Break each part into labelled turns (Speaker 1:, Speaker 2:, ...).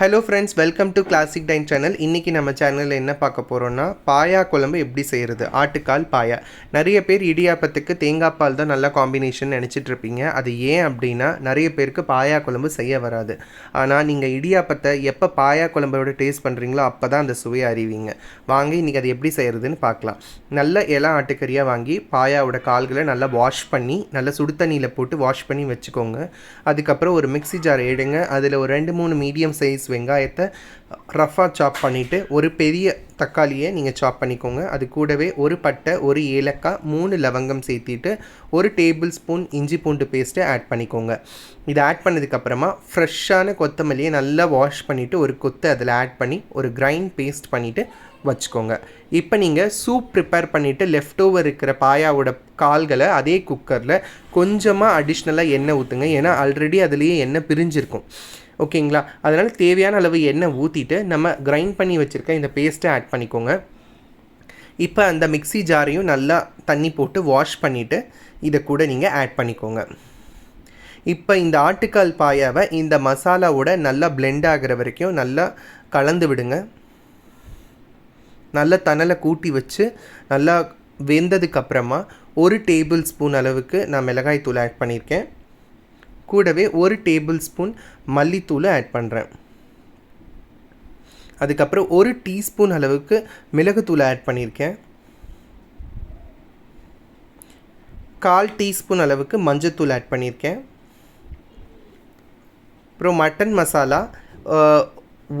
Speaker 1: Hello friends welcome to classic dine channel இன்றைக்கி நம்ம சேனலில் என்ன பார்க்க போகிறோன்னா பாயா குழம்பு எப்படி செய்கிறது ஆட்டுக்கால் பாயா. நிறைய பேர் இடியாப்பத்துக்கு தேங்காய் பால் தான் நல்ல காம்பினேஷன் நினச்சிட்டு இருப்பீங்க. அது ஏன் அப்படின்னா நிறைய பேருக்கு பாயா குழம்பு செய்ய வராது. ஆனால் நீங்கள் இடியாப்பத்தை எப்போ பாயா குழம்போட டேஸ்ட் பண்ணுறீங்களோ அப்போ தான் அந்த சுவையை அறிவிங்க. வாங்கி இன்றைக்கி அது எப்படி செய்கிறதுன்னு பார்க்கலாம். நல்ல இளம் ஆட்டுக்கறியாக வாங்கி பாயாவோட கால்களை நல்லா வாஷ் பண்ணி நல்லா சுடு தண்ணியில் போட்டு வாஷ் பண்ணி வச்சுக்கோங்க. அதுக்கப்புறம் ஒரு மிக்ஸி ஜார் எடுங்க. அதில் ஒரு ரெண்டு மூணு மீடியம் சைஸ் வெங்காயத்தை ரஃபாக சாப் பண்ணிவிட்டு ஒரு பெரிய தக்காளியை நீங்கள் சாப் பண்ணிக்கோங்க. அது கூடவே ஒரு பட்டை ஒரு ஏலக்காய் மூணு லவங்கம் சேர்த்திட்டு ஒரு டேபிள் ஸ்பூன் இஞ்சி பூண்டு பேஸ்ட்டை ஆட் பண்ணிக்கோங்க. இதை ஆட் பண்ணதுக்கப்புறமா ஃப்ரெஷ்ஷான கொத்தமல்லியை நல்லா வாஷ் பண்ணிவிட்டு ஒரு கொத்து அதில் ஆட் பண்ணி ஒரு கிரைண்ட் பேஸ்ட் பண்ணிவிட்டு வச்சுக்கோங்க. இப்போ நீங்கள் சூப் ப்ரிப்பேர் பண்ணிவிட்டு லெஃப்ட் ஓவர் இருக்கிற பாயாவோட கால்களை அதே குக்கரில் கொஞ்சமாக அடிஷ்னலாக எண்ணெய் ஊற்றுங்க ஏன்னா ஆல்ரெடி அதுலேயே எண்ணெய் பிரிஞ்சிருக்கும். ஓகேங்களா? அதனால் தேவையான அளவு எண்ணெய் ஊற்றிட்டு நம்ம கிரைண்ட் பண்ணி வச்சுருக்க இந்த பேஸ்ட்டை ஆட் பண்ணிக்கோங்க. இப்போ அந்த மிக்ஸி ஜாரையும் நல்லா தண்ணி போட்டு வாஷ் பண்ணிவிட்டு இதை கூட நீங்கள் ஆட் பண்ணிக்கோங்க. இப்போ இந்த ஆட்டுக்கால் பாயாவை இந்த மசாலாவோட நல்லா பிளெண்ட் ஆகிற வரைக்கும் நல்லா கலந்து விடுங்க. நல்ல தணலை கூட்டி வச்சு நல்லா வெந்ததுக்கப்புறமா ஒரு டேபிள் ஸ்பூன் அளவுக்கு நான் மிளகாய் தூள் ஆட் பண்ணியிருக்கேன். கூடவே ஒரு டேபிள் ஸ்பூன் மல்லித்தூளை ஆட் பண்ணுறேன் அதுக்கப்புறம் ஒரு டீஸ்பூன் அளவுக்கு மிளகுத்தூளை ஆட் பண்ணியிருக்கேன். கால் டீஸ்பூன் அளவுக்கு மஞ்சத்தூள் ஆட் பண்ணியிருக்கேன். அப்புறம் மட்டன் மசாலா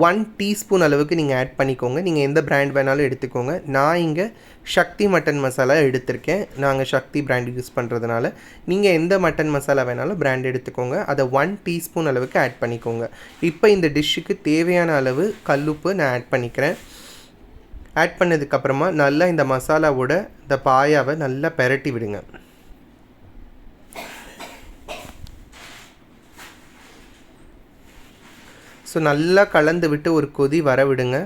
Speaker 1: ஒன் டீஸ்பூன் அளவுக்கு நீங்கள் ஆட் பண்ணிக்கோங்க. நீங்கள் எந்த பிராண்ட் வேணாலும் எடுத்துக்கோங்க. நான் இங்கே சக்தி மட்டன் மசாலா எடுத்திருக்கேன். நாங்கள் சக்தி பிராண்ட் யூஸ் பண்ணுறதுனால நீங்கள் எந்த மட்டன் மசாலா வேணாலும் பிராண்ட் எடுத்துக்கோங்க. அதை ஒன் டீஸ்பூன் அளவுக்கு ஆட் பண்ணிக்கோங்க. இப்போ இந்த டிஷ்ஷுக்கு தேவையான அளவு கல்லுப்பு நான் ஆட் பண்ணிக்கிறேன். ஆட் பண்ணதுக்கப்புறமா நல்லா இந்த மசாலாவோட இந்த பாயாவை நல்லா பெரட்டி விடுங்க. ஸோ நல்லா கலந்து விட்டு ஒரு கொதி வர விடுங்க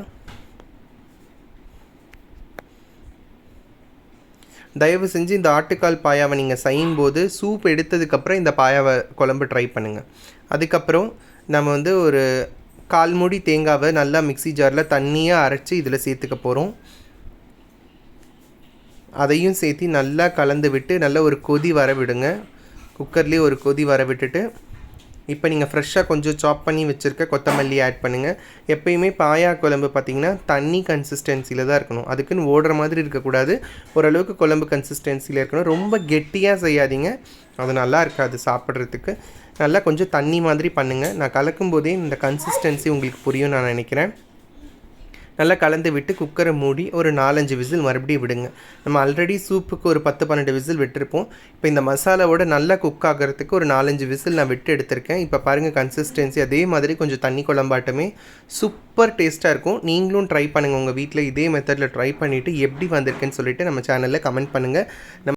Speaker 1: தயவு செஞ்சு இந்த ஆட்டுக்கால் பாயாவை நீங்கள் செய்யும்போது சூப் எடுத்ததுக்கப்புறம் இந்த பாயாவை குழம்பு ட்ரை பண்ணுங்கள் அதுக்கப்புறம் நம்ம வந்து ஒரு கால் மூடி தேங்காவை நல்லா மிக்சி ஜாரில் தண்ணியாக அரைச்சி இதில் சேர்த்துக்க போகிறோம் அதையும் சேர்த்து நல்லா கலந்து விட்டு நல்லா ஒரு கொதி வர விடுங்க குக்கர்லேயே ஒரு கொதி வர விட்டுட்டு இப்போ நீங்கள் ஃப்ரெஷ்ஷாக கொஞ்சம் சாப் பண்ணி வச்சுருக்க கொத்தமல்லி ஆட் பண்ணுங்கள் எப்பயுமே பாயா குழம்பு பார்த்திங்கன்னா தண்ணி கன்சிஸ்டன்சியில் தான் இருக்கணும். அதுக்குன்னு ஓடுற மாதிரி இருக்கக்கூடாது. ஓரளவுக்கு குழம்பு கன்சிஸ்டன்சியில் இருக்கணும். ரொம்ப கெட்டியாக செய்யாதீங்க. அது நல்லா இருக்காது சாப்பிட்றதுக்கு. நல்லா கொஞ்சம் தண்ணி மாதிரி பண்ணுங்கள் நான் கலக்கும் போதே இந்த கன்சிஸ்டன்சி உங்களுக்கு புரியும் நான் நினைக்கிறேன். நல்லா கலந்து விட்டு குக்கரை மூடி ஒரு நாலஞ்சு விசில் மறுபடியும் விடுங்க. நம்ம ஆல்ரெடி சூப்புக்கு ஒரு பத்து பன்னெண்டு விசில் விட்டுருப்போம். இப்போ இந்த மசாலாவோட நல்லா குக் ஆகிறதுக்கு ஒரு நாலஞ்சு விசில் நான் விட்டு எடுத்திருக்கேன். இப்போ பாருங்கள் கன்சிஸ்டன்சி அதே மாதிரி கொஞ்சம் தண்ணி குழம்பாட்டமே சூப்பர் டேஸ்ட்டாக இருக்கும். நீங்களும் ட்ரை பண்ணுங்கள் உங்கள் வீட்டில் இதே மெத்தடில் ட்ரை பண்ணிவிட்டு எப்படி வந்திருக்குன்னு சொல்லிவிட்டு நம்ம சேனலில் கமெண்ட் பண்ணுங்கள் நம்ம